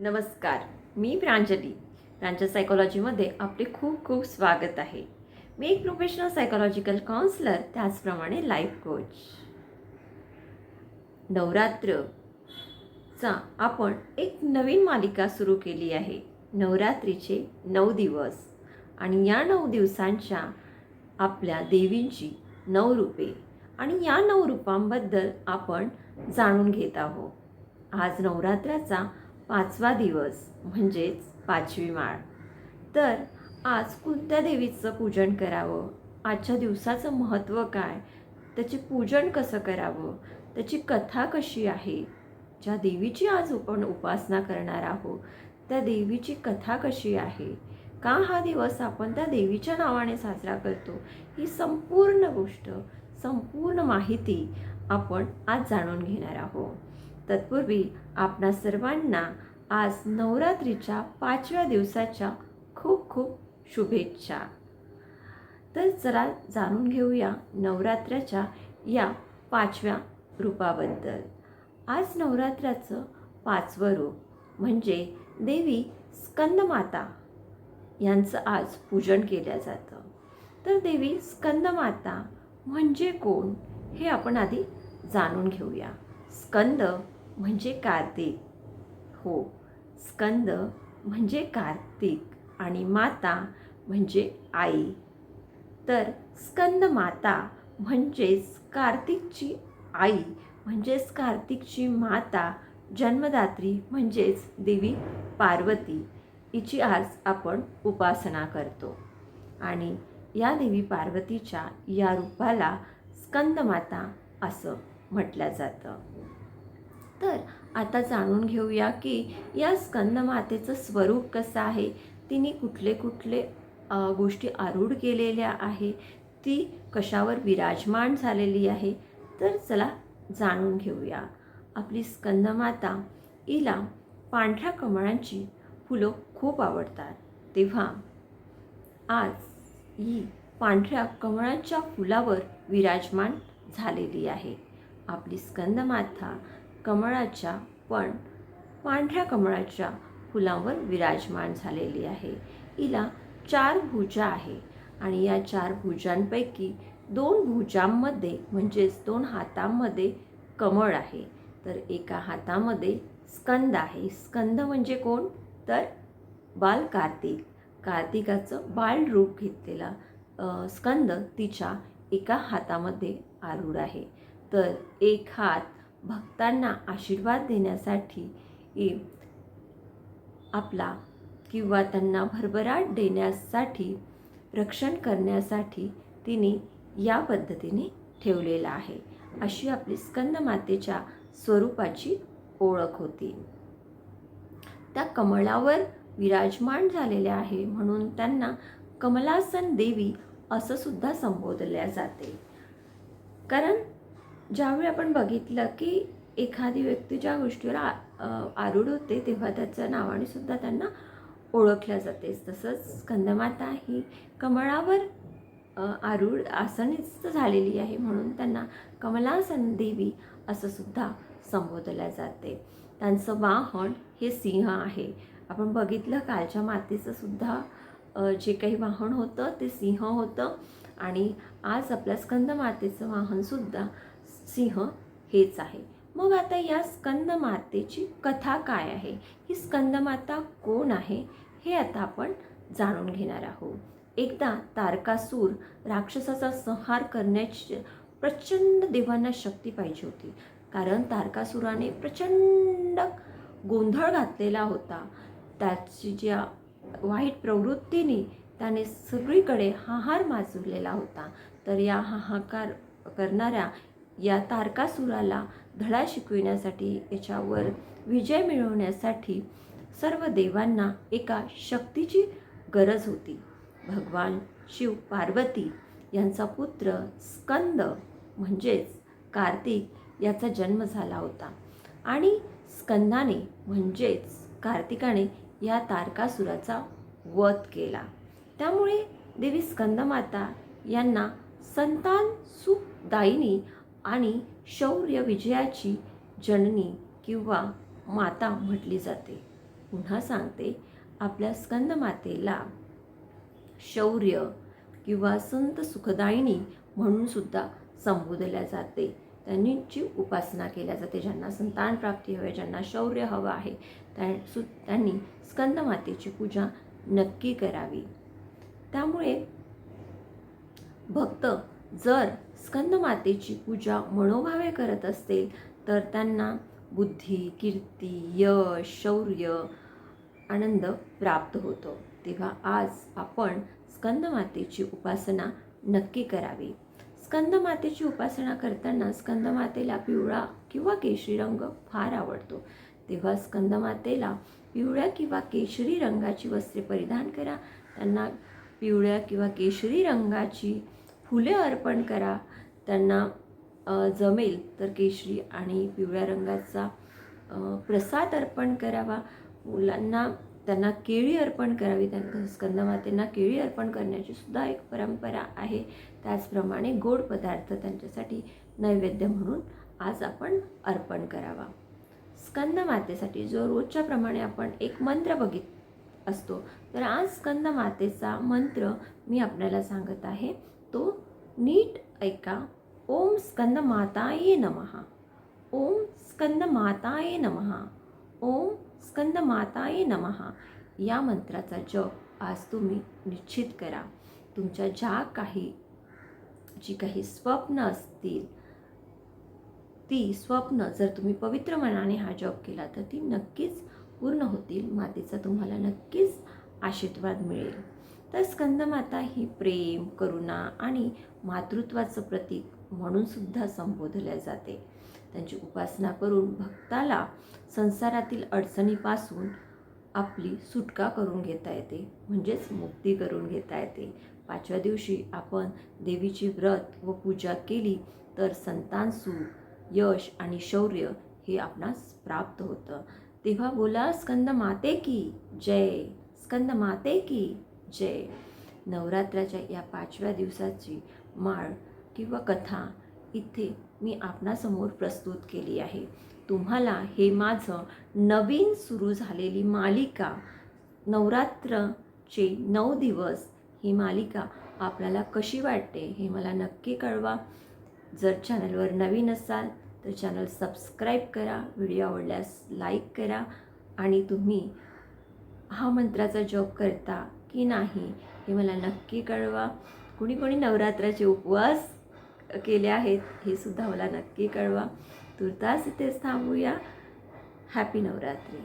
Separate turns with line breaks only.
नमस्कार मी प्रांजली. प्रांजल सायकोलॉजीमध्ये आपले खूप खूप स्वागत आहे. मी एक प्रोफेशनल सायकोलॉजिकल काउन्सलर त्याचप्रमाणे लाईफ कोच नवरात्रचा आपण एक नवीन मालिका सुरू केली आहे. नवरात्रीचे नऊ दिवस. आणि या नऊ दिवसांच्या आपल्या देवींची नऊ रूपे. आणि या नऊ रूपांबद्दल आपण जाणून घेत आहोत. आज नवरात्राचा पाचवा दिवस म्हणजेच पाचवी माळ. तर आज कोणत्या देवीचं पूजन करावं? आजच्या दिवसाचं महत्त्व काय? त्याचे पूजन कसं करावं? त्याची कथा कशी आहे? ज्या देवीची आज आपण उपासना करणार आहोत त्या देवीची कथा कशी आहे? का हा दिवस आपण त्या देवीच्या नावाने साजरा करतो? ही संपूर्ण गोष्ट संपूर्ण माहिती आपण आज जाणून घेणार आहोत. तत्पूर्वी आपणा सर्वांना आज नवरात्रीच्या पाचव्या दिवसाच्या खूप खूप शुभेच्छा. तर चला जाणून घेऊया नवरात्राच्या या पाचव्या रूपाबद्दल. आज नवरात्राचं पाचवं रूप म्हणजे देवी स्कंदमाता यांचं आज पूजन केलं जातं. तर देवी स्कंदमाता म्हणजे कोण हे आपण आधी जाणून घेऊया. स्कंद म्हणजे कार्तिक. हो. स्कंद म्हणजे कार्तिक आणि माता म्हणजे आई. तर स्कंद माता म्हणजेच कार्तिकची आई म्हणजेच कार्तिकची माता जन्मदात्री म्हणजेच देवी पार्वती. हिची आज आपण उपासना करतो. आणि या देवी पार्वतीच्या या रूपाला स्कंदमाता असं म्हटलं जातं. तर आता जाणून घेऊया की या स्कंदमातेचं स्वरूप कसं आहे. तिने कुठले कुठले गोष्टी आरूढ केलेल्या आहे. ती कशावर विराजमान झालेली आहे. तर चला जाणून घेऊया. आपली स्कंदमाता हिला पांढऱ्या कमळांची फुलं खूप आवडतात. तेव्हा आज ही पांढऱ्या कमळांच्या फुलावर विराजमान झालेली आहे. आपली स्कंदमाता कमळाच्या पण पांढऱ्या कमळाच्या फुलांवर विराजमान झालेली आहे. हिला चार भुजा आहे आणि या चार भुजांपैकी दोन भुजांमध्ये म्हणजेच दोन हातांमध्ये कमळ आहे. तर एका हातामध्ये स्कंद आहे. स्कंद म्हणजे कोण? तर बाल कार्तिक. कार्तिकाचं बाल रूप घेतलेला स्कंद तिच्या एका हातामध्ये आरूढ आहे. तर एक हात भक्तांना आशीर्वाद देण्यासाठी आपला किंवा त्यांना भरभराट देण्यासाठी रक्षण करण्यासाठी तिने या पद्धतीने ठेवलेलं आहे. अशी आपली स्कंदमातेच्या स्वरूपाची ओळख होती. त्या कमळावर विराजमान झालेल्या आहे म्हणून त्यांना कमलासन देवी असं सुद्धा संबोधल्या जाते. कारण ज्यावेळी आपण बघितलं की एखादी व्यक्ती ज्या गोष्टीवर आरूढ होते तेव्हा त्याच्या नावाने सुद्धा त्यांना ओळखल्या जाते. तसंच स्कंदमाता ही कमळावर आरूढ आसनीस्त झालेली आहे म्हणून त्यांना कमलासन देवी असं सुद्धा संबोधल्या जाते. त्यांचं वाहन हे सिंह आहे. आपण बघितलं कालच्या मातीचं सुद्धा जे काही वाहन होतं ते सिंह होतं. आणि आज आपल्या स्कंद मातेचं वाहनसुद्धा सिंह हेच आहे. मग आता या स्कंदमातेची कथा काय आहे? ही स्कंदमाता कोण आहे? हे आता आपण जाणून घेणार आहोत. एकदा तारकासूर राक्षसाचा संहार करण्याची प्रचंड देवांना शक्ती पाहिजे होती. कारण तारकासुराने प्रचंड गोंधळ घातलेला होता. त्याची ज्या वाईट प्रवृत्तीने त्याने सगळीकडे हाहार माजवलेला होता. तर या हाहाकार करणाऱ्या या तारकासुराला धडा शिकविण्यासाठी याच्यावर विजय मिळवण्यासाठी सर्व देवांना एका शक्तीची गरज होती. भगवान शिव पार्वती यांचा पुत्र स्कंद म्हणजेच कार्तिक याचा जन्म झाला होता. आणि स्कंदाने म्हणजेच कार्तिकाने या तारकासुराचा वध केला. त्यामुळे देवी स्कंदमाता यांना संतान सुखदायिनी आणि शौर्य विजयाची जननी किंवा माता म्हटली जाते. पुन्हा सांगते आपल्या स्कंदमातेला. शौर्य किंवा संत सुखदायिनी म्हणून सुद्धा संबोधल्या जाते. त्यांची उपासना केल्या जाते. ज्यांना संतान प्राप्ती हवी ज्यांना शौर्य हवं आहे त्या सु त्यांनी स्कंदमातेची पूजा नक्की करावी. त्यामुळे भक्त जर स्कंदमातेची पूजा मनोभावे करत असतील तर त्यांना बुद्धी कीर्ती यश शौर्य आनंद प्राप्त होतो. तेव्हा आज आपण स्कंदमातेची उपासना नक्की करावी. स्कंदमातेची उपासना करताना स्कंदमातेला पिवळा किंवा केशरी रंग फार आवडतो. तेव्हा स्कंदमातेला पिवळ्या किंवा केशरी रंगाची वस्त्रे परिधान करा. त्यांना पिवळ्या किंवा केशरी रंगाची फुले अर्पण करा. त्यांना जमेल तर केशरी आणि पिवळ्या रंगाचा प्रसाद अर्पण करावा. मुलांना त्यांना केळी अर्पण करावी. त्यांना स्कंदमातेंना केळी अर्पण करण्याची सुद्धा एक परंपरा आहे. त्याचप्रमाणे गोड पदार्थ त्यांच्यासाठी नैवेद्य म्हणून आज आपण अर्पण करावा. स्कंदमातेसाठी जो रोजच्या प्रमाणे आपण एक मंत्र बघित असतो तर आज स्कंदमातेचा मंत्र मी आपल्याला सांगत आहे. नीट ऐका. ओम स्कंद माताये नमहा ओम स्कंद माताये नमहा ओम स्कंद माताये नमहा या मंत्राचा जप आज तुम्ही निश्चित करा. तुमच्या ज्या काही जी काही स्वप्न असतील ती स्वप्न जर तुम्ही पवित्र मनाने हा जप केला तर ती नक्कीच पूर्ण होतील. मातेचा तुम्हाला नक्कीच आशीर्वाद मिळेल. तर स्कंदमाता ही प्रेम करुणा आणि मातृत्वाचं प्रतीक म्हणून सुद्धा संबोधल्या जाते. त्यांची उपासना करून भक्ताला संसारातील अडचणीपासून आपली सुटका करून घेता येते म्हणजेच मुक्ती करून घेता येते. पाचव्या दिवशी आपण देवीची व्रत व पूजा केली तर संतान सुख यश आणि शौर्य हे आपणास प्राप्त होतं. तेव्हा बोला स्कंद माते की जय स्कंद माते की जय. नवरात्राच्या या पाचव्या दिवसाची माळ किंवा कथा इथे मी आपणासमोर प्रस्तुत केली आहे. तुम्हाला हे माझं नवीन सुरू झालेली मालिका नवरात्रचे नऊ दिवस ही मालिका आपल्याला कशी वाटते हे मला नक्की कळवा. जर चॅनलवर नवीन असाल तर चॅनल सबस्क्राईब करा व्हिडिओ आवडल्यास लाईक करा आणि तुम्ही हा मंत्राचा जॉब करता की नाही हे मला नक्की कळवा. कुणी कोणी नवरात्राचे उपवास केले आहेत हे सुद्धा मला नक्की कळवा. तुर्तास इथेच थांबूया. हॅपी नवरात्री.